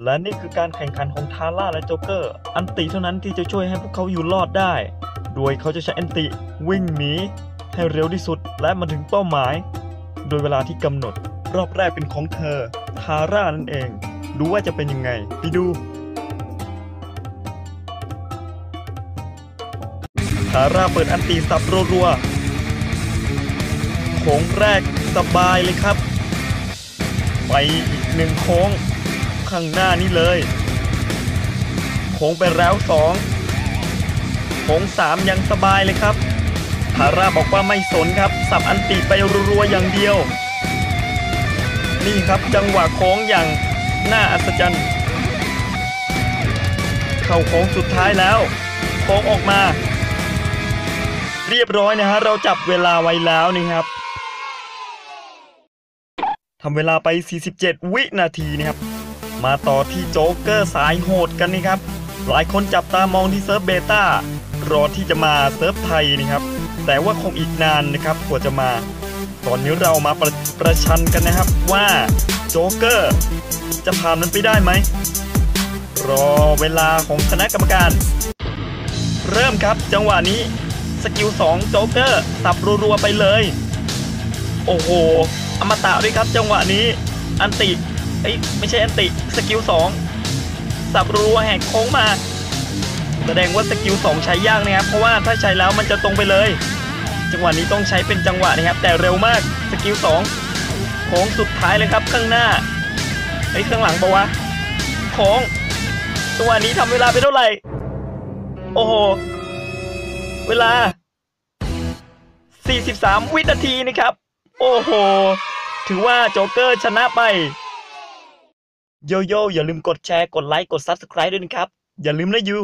และนี่คือการแข่งขันของทาร่าและโจ๊กเกอร์ อันติเท่านั้นที่จะช่วยให้พวกเขาอยู่รอดได้ โดยเขาจะใช้อันติวิ่งหนีให้เร็วที่สุดและมาถึงเป้าหมาย โดยเวลาที่กำหนด รอบแรกเป็นของเธอ ทาร่านั่นเอง ดูว่าจะเป็นยังไง ไปดู ทาร่าเปิดอันตีสับรัวๆโค้งแรกสบายเลยครับ ไปอีกหนึ่งโค้ง ข้างหน้านี้เลย โค้งไปแล้วสองโค้งสามยังสบายเลยครับทาร่าบอกว่าไม่สนครับ สับอันติไปรัวๆอย่างเดียว นี่ครับจังหวะโค้งอย่างน่าอัศจรรย์ เข้าโค้งสุดท้ายแล้ว โค้งออกมา เรียบร้อยนะฮะ เราจับเวลาไว้แล้วนะครับทำเวลาไป 47 วินาทีนะครับ มาต่อที่โจ๊กเกอร์สายโหดกันนะครับ หลายคนจับตามองที่เซิร์ฟเบต้ารอที่จะมาเซิร์ฟไทยนะครับ แต่ว่าคงอีกนานนะครับกว่าจะมา ตอนนี้เรามาประประชันกันนะครับว่าโจ๊กเกอร์จะผ่านมันไปได้ไหม รอเวลาของคณะกรรมการ เริ่มครับจังหวะนี้สกิล2โจ๊กเกอร์สับรัวๆไปเลย โอ้โห อมตะด้วยครับจังหวะนี้ อันติ เอ้ยไม่ใช่อันติสกิล2สับรัวแหกโค้งมา แสดงว่าสกิล2ใช้ยากนะครับ เพราะว่าถ้าใช้แล้วมันจะตรงไปเลย จังหวะนี้ต้องใช้เป็นจังหวะนะครับ แต่เร็วมากสกิล2โค้งสุดท้ายเลยครับข้างหน้าไอ้ข้างหลังปะวะโค้งจังหวะนี้ทำเวลาไปเท่าไหร่ โอ้โห เวลา 43 วินาทีนะครับ โอ้โห ถือว่าโจ๊กเกอร์ชนะไป โยโย่อย่าลืมกดแชร์ กดไลค์ กด Subscribe ด้วยนะครับ อย่าลืมนะยู